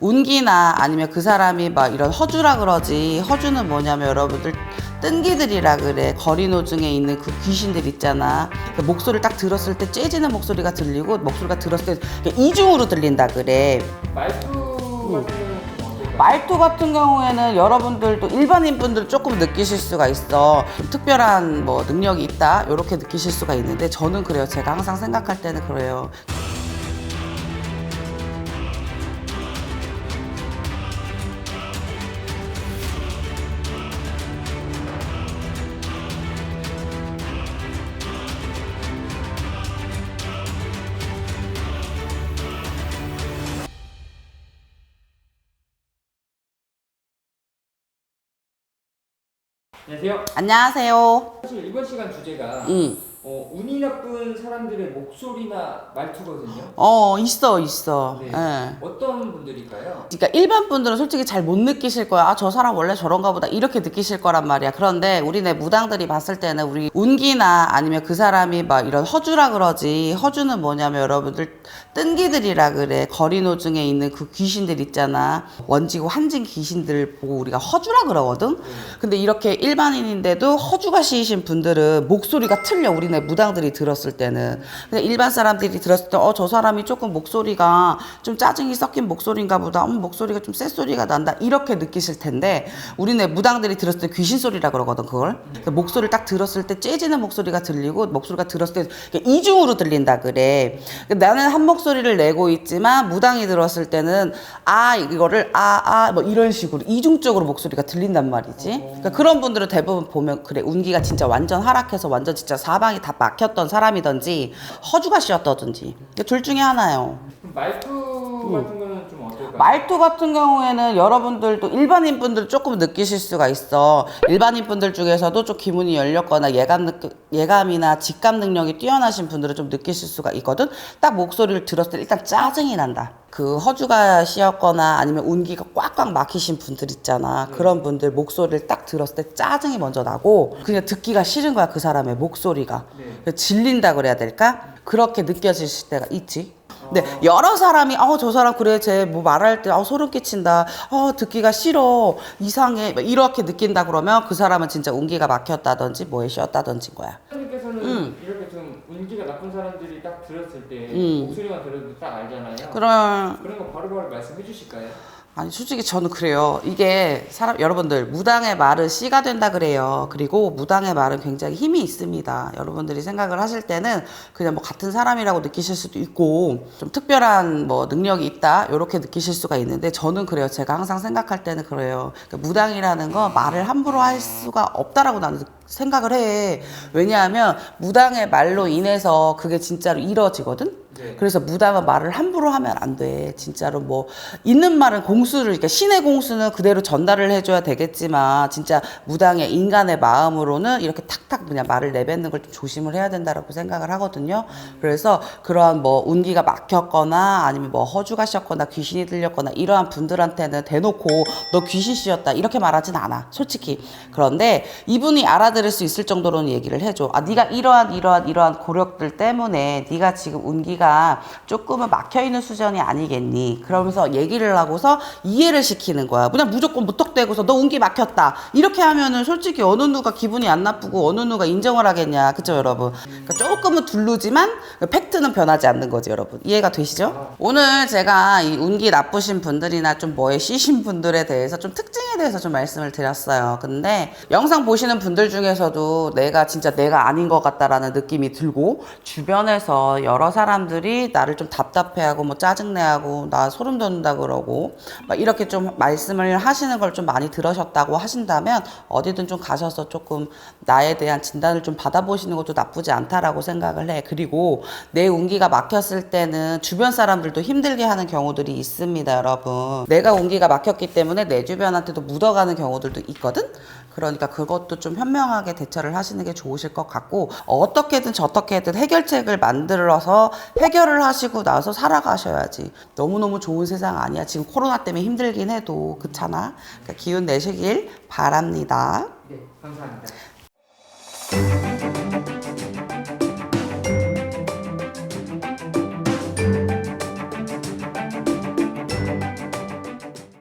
운기나 아니면 그 사람이 막 이런 허주라 그러지. 허주는 뭐냐면 여러분들 뜬기들이라 그래. 거리노중에 있는 그 귀신들 있잖아. 그 목소리를 딱 들었을 때 째지는 목소리가 들리고 목소리가 들었을 때 이중으로 들린다 그래. 말투 같은? 말투 경우에는 여러분들도 일반인 분들 조금 느끼실 수가 있어. 좀 특별한 뭐 능력이 있다. 이렇게 느끼실 수가 있는데 저는 그래요. 제가 항상 생각할 때는 그래요 안녕하세요. 안녕하세요 사실 이번 시간 주제가 응. 어, 운이 나쁜 사람들의 목소리나 말투거든요. 어 있어 있어 네. 예. 어떤 분들일까요? 그러니까 일반 분들은 솔직히 잘 못 느끼실 거야. 아, 저 사람 원래 저런가 보다. 이렇게 느끼실 거란 말이야. 그런데 우리네 무당들이 봤을 때는 우리 운기나 아니면 그 사람이 막 이런 허주라 그러지. 허주는 뭐냐면 여러분들 뜬기들이라 그래. 거리노중에 있는 그 귀신들 있잖아. 원지고 한진 귀신들 보고 우리가 허주라 그러거든. 근데 이렇게 일반인인데도 허주가 시이신 분들은 목소리가 틀려. 우리 네 무당들이 들었을 때는. 근데 일반 사람들이 들었을 때, 어, 저 사람이 조금 목소리가 좀 짜증이 섞인 목소리인가 보다. 음, 목소리가 좀 쎄 소리가 난다. 이렇게 느끼실 텐데, 우리네 무당들이 들었을 때 귀신 소리라 그러거든, 그걸. 그 목소리를 딱 들었을 때 째지는 목소리가 들리고, 목소리가 들었을 때 이중으로 들린다 그래. 나는 한 목소리를 내고 있지만, 무당이 들었을 때는, 아, 이거를, 아, 아, 뭐 이런 식으로 이중적으로 목소리가 들린단 말이지. 그러니까 그런 분들은 대부분 보면, 그래, 운기가 진짜 완전 하락해서 완전 진짜 사방이 다 막혔던 사람이든지, 허주가 씨였다든지. 둘 중에 하나요. 그럼 말투 같은 거는 좀 어떨까요? 말투 같은 경우에는 여러분들도 일반인 분들 조금 느끼실 수가 있어. 일반인 분들 중에서도 좀 기분이 열렸거나 예감 느, 예감이나 직감 능력이 뛰어나신 분들은 좀 느끼실 수가 있거든. 딱 목소리를 들었을 때 일단 짜증이 난다. 그 허주가 씨였거나 아니면 운기가 꽉꽉 막히신 분들 있잖아. 그런 분들 목소리를 딱 들었을 때 짜증이 먼저 나고 그냥 듣기가 싫은 거야 그 사람의 목소리가. 네. 질린다 그래야 될까? 그렇게 느껴질 때가 있지. 근데 여러 사람이 어 저 사람 그래 쟤 뭐 말할 때 어, 소름 끼친다. 어 듣기가 싫어. 이상해. 막 이렇게 느낀다 그러면 그 사람은 진짜 운기가 막혔다든지 뭐에 쉬었다든지 거야. 선생님께서는 음. 좀 운기가 나쁜 사람들이 딱 들었을 때 음. 목소리만 들어도 딱 알잖아요. 그럼 그런 거 바로바로 말씀해 주실까요? 아니 솔직히 저는 그래요. 이게 사람 여러분들 무당의 말은 씨가 된다 그래요. 그리고 무당의 말은 굉장히 힘이 있습니다. 여러분들이 생각을 하실 때는 그냥 뭐 같은 사람이라고 느끼실 수도 있고 좀 특별한 뭐 능력이 있다 이렇게 느끼실 수가 있는데 저는 그래요. 제가 항상 생각할 때는 그래요. 그러니까 무당이라는 건 말을 함부로 할 수가 없다라고 나는 생각을 해. 왜냐하면 무당의 말로 인해서 그게 진짜로 이루어지거든. 네. 그래서 무당은 말을 함부로 하면 안 돼. 진짜로 뭐 있는 말은 공수를 그러니까 신의 공수는 그대로 전달을 해줘야 되겠지만 진짜 무당의 인간의 마음으로는 이렇게 탁탁 그냥 말을 내뱉는 걸 좀 조심을 해야 된다라고 생각을 하거든요. 그래서 그러한 뭐 운기가 막혔거나 아니면 뭐 허주가 씌었거나 귀신이 들렸거나 이러한 분들한테는 대놓고 너 귀신 씌었다 이렇게 말하진 않아. 솔직히. 그런데 이분이 알아들을 수 있을 정도로는 얘기를 해줘. 아 네가 이러한 이러한 이러한 고력들 때문에 네가 지금 운기가 조금은 막혀 있는 수준이 아니겠니? 그러면서 얘기를 하고서 이해를 시키는 거야. 그냥 무조건 무턱대고서 너 운기 막혔다 이렇게 하면은 솔직히 어느 누가 기분이 안 나쁘고 어느 누가 인정을 하겠냐, 그죠 여러분? 그러니까 조금은 둘르지만 팩트는 변하지 않는 거지 여러분. 이해가 되시죠? 오늘 제가 이 운기 나쁘신 분들이나 좀 뭐에 쉬신 분들에 대해서 좀 특징에 대해서 좀 말씀을 드렸어요. 근데 영상 보시는 분들 중에서도 내가 진짜 내가 아닌 것 같다라는 느낌이 들고 주변에서 여러 사람들 이 나를 좀 답답해하고 뭐 짜증내하고 나 소름 돋는다 그러고 막 이렇게 좀 말씀을 하시는 걸 좀 많이 들으셨다고 하신다면 어디든 좀 가셔서 조금 나에 대한 진단을 좀 받아보시는 것도 나쁘지 않다라고 생각을 해. 그리고 내 운기가 막혔을 때는 주변 사람들도 힘들게 하는 경우들이 있습니다, 여러분. 내가 운기가 막혔기 때문에 내 주변한테도 묻어가는 경우들도 있거든? 그러니까 그것도 좀 현명하게 대처를 하시는 게 좋으실 것 같고 어떻게든 저떻게든 해결책을 만들어서 해결을 하시고 나서 살아가셔야지. 너무너무 좋은 세상 아니야. 지금 코로나 때문에 힘들긴 해도 그렇잖아. 그러니까 기운 내시길 바랍니다. 네, 감사합니다.